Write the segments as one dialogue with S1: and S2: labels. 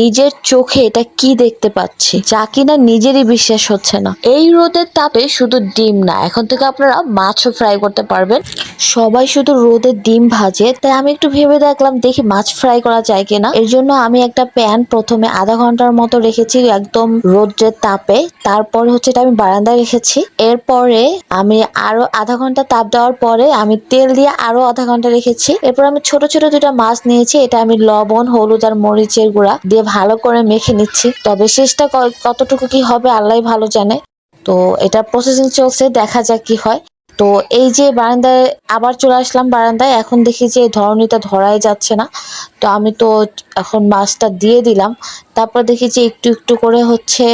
S1: নিজের চোখে এটা কি দেখতে পাচ্ছি? যা কিনা নিজেরই বিশ্বাস হচ্ছে না। এই রোদের তাপে শুধু ডিম না, এখন থেকে আপনারা মাছও ফ্রাই করতে পারবেন। সবাই শুধু রোদে ডিম ভাজে, তাই আমি একটু ভেবে দেখলাম দেখি মাছ ফ্রাই করা যায় কিনা। এর জন্য আমি একটা প্যান প্রথমে আধা ঘণ্টার মতো রেখেছি একদম রোদ্রের তাপে। তারপর হচ্ছে এটা আমি বারান্দায় রেখেছি। এরপরে আমি আরও আধা ঘণ্টা তাপ দেওয়ার পরে আমি তেল দিয়ে আরও আধা ঘণ্টা রেখেছি। এরপর আমি ছোট ছোট দুটা মাছ নিয়েছি, এটা আমি লবণ, হলুদ আর মরিচের গুঁড়া দিয়ে ভালো করে মেখে নিচ্ছি। তবে শেষটা কতটুকু কি হবে আল্লাহ ভালো জানে। তো এটা প্রসেসিং চলছে, দেখা যাক কি হয়। তো এই যে বারান্দায় আবার চলে আসলাম বারান্দায়, এখন দেখি যে ধরনীটা ধরাই যাচ্ছে না। তো আমি তো এখন মাছটা দিয়ে দিলাম। তারপর দেখি যে একটু একটু করে হচ্ছে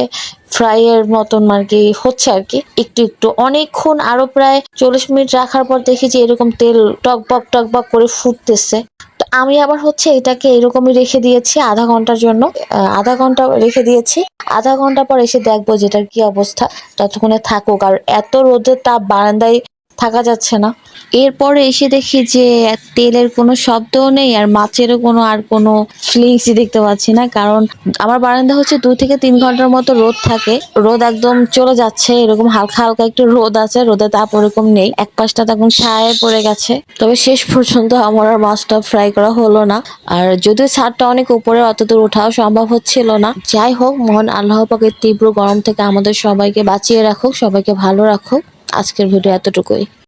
S1: ফ্রাই এর মতন আর কি হচ্ছে আর কি। একটু একটু অনেকক্ষণ আরও প্রায় চল্লিশ মিনিট রাখার পর দেখি যে এরকম তেল টকবক টকবক করে ফুটতেছে। তো আমি আবার হচ্ছে এটাকে এরকমই রেখে দিয়েছি আধা ঘণ্টার জন্য। আধা ঘণ্টা রেখে দিয়েছি। আধা ঘণ্টা পর এসে দেখব যেটার কি অবস্থা, ততক্ষণে থাকুক। আর এত রোদের তাপ বারান্দায় থাকা যাচ্ছে না। এরপরে এসে দেখি যে তেলের কোনো শব্দও নেই আর মাছেরও কোনো আর কোনো ফিলিংসই দেখতে পাচ্ছি না। কারণ আমার বারান্দা হচ্ছে দুই থেকে তিন ঘণ্টার মতো রোদ থাকে। রোদ একদম চলে যাচ্ছে, এরকম হালকা হালকা একটু রোদ আছে, রোদে তাপ ওরকম নেই। এক পাশটা তখন ছায় পড়ে গেছে। তবে শেষ পর্যন্ত আমার আর মাছটা ফ্রাই করা হলো না। আর যদিও ছাদটা অনেক উপরে অত দূর ওঠাও সম্ভব হচ্ছিল না। যাই হোক, মহান আল্লাহ পাকের তীব্র গরম থেকে আমাদের সবাইকে বাঁচিয়ে রাখুক, সবাইকে ভালো রাখুক। আজকের ভিডিও এতটুকুই।